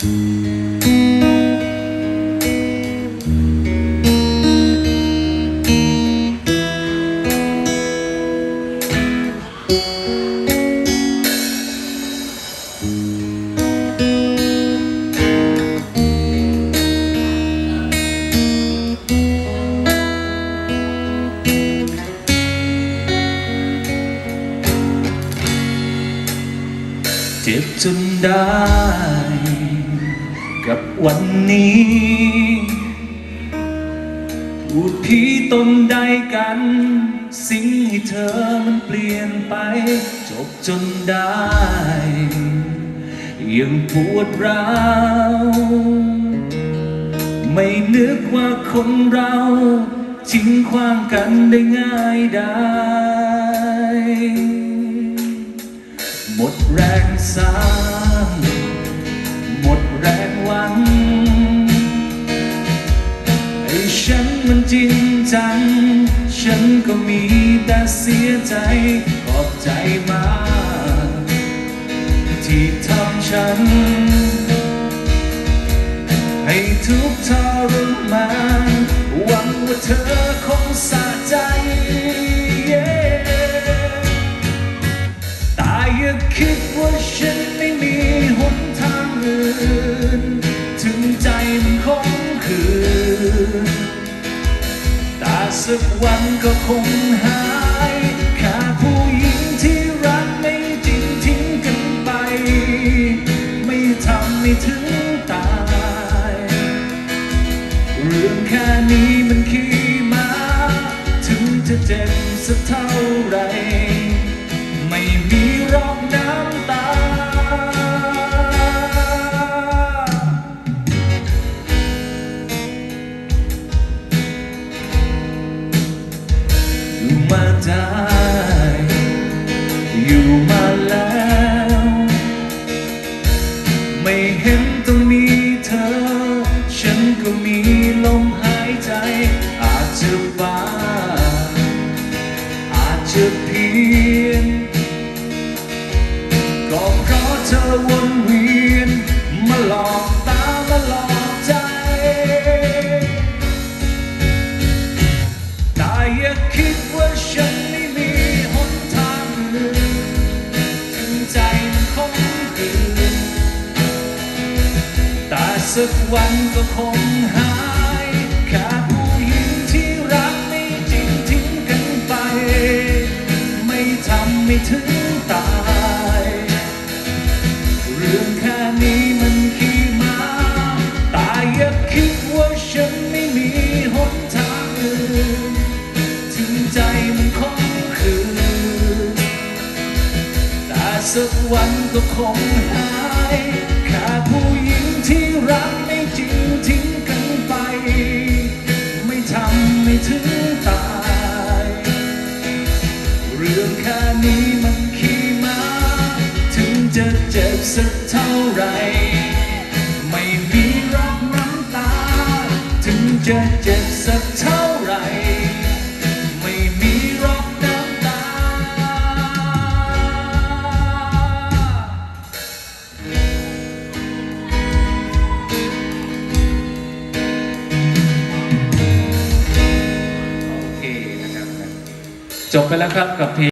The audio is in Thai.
เจ็บจนได้กับ วันนี้ พูดผีตนใดกัน สิ่งให้เธอมันเปลี่ยนไป จบจนได้ ยังปวดร้าวไม่นึกว่าคนเราทิ้งขว้างกันได้ง่ายได้ หมดแรงสา มันจริงจัง ฉันก็มีแต่เสียใจขอบใจมาก ที่ทำฉัน ให้ทุกทรมานหวังว่าเธอคงสะใจแต่อย่าคิดว่าฉันไม่มีหนทางอื่น ถึงใจมันคงคืน สักวันก็คงหายขาผู้หญิงที่รักไม่จริงทิ้งกันไป ไม่ทำให้ถึงตาย เรื่องแค่นี้มันขี้มา ถึงจะเจ็บสักเท่าไหร ได้ อยู่มาแล้ว ไม่เห็นต้องมีเธอ ฉันก็มีลม สักวันก็คงหายแค่ผู้หญิงที่รักไม่จริงทิ้งกันไป ไม่ทำไม่ถึงตาย เรื่องแค่นี้มันขี้มาแต่อย่าคิดว่าฉันไม่มีหนทางอื่นถึงใจมันคงคืนแต่สักวันก็คงหาย ทิ้งกันไป ไม่ทำไม่ถึงตาย เรื่องแค่นี้มันขี้มาถึงจะเจ็บสักเท่าไร ไม่มีรักน้ำตา ถึงจะเจ็บสักเท่า จบไปแล้วครับกับเพลง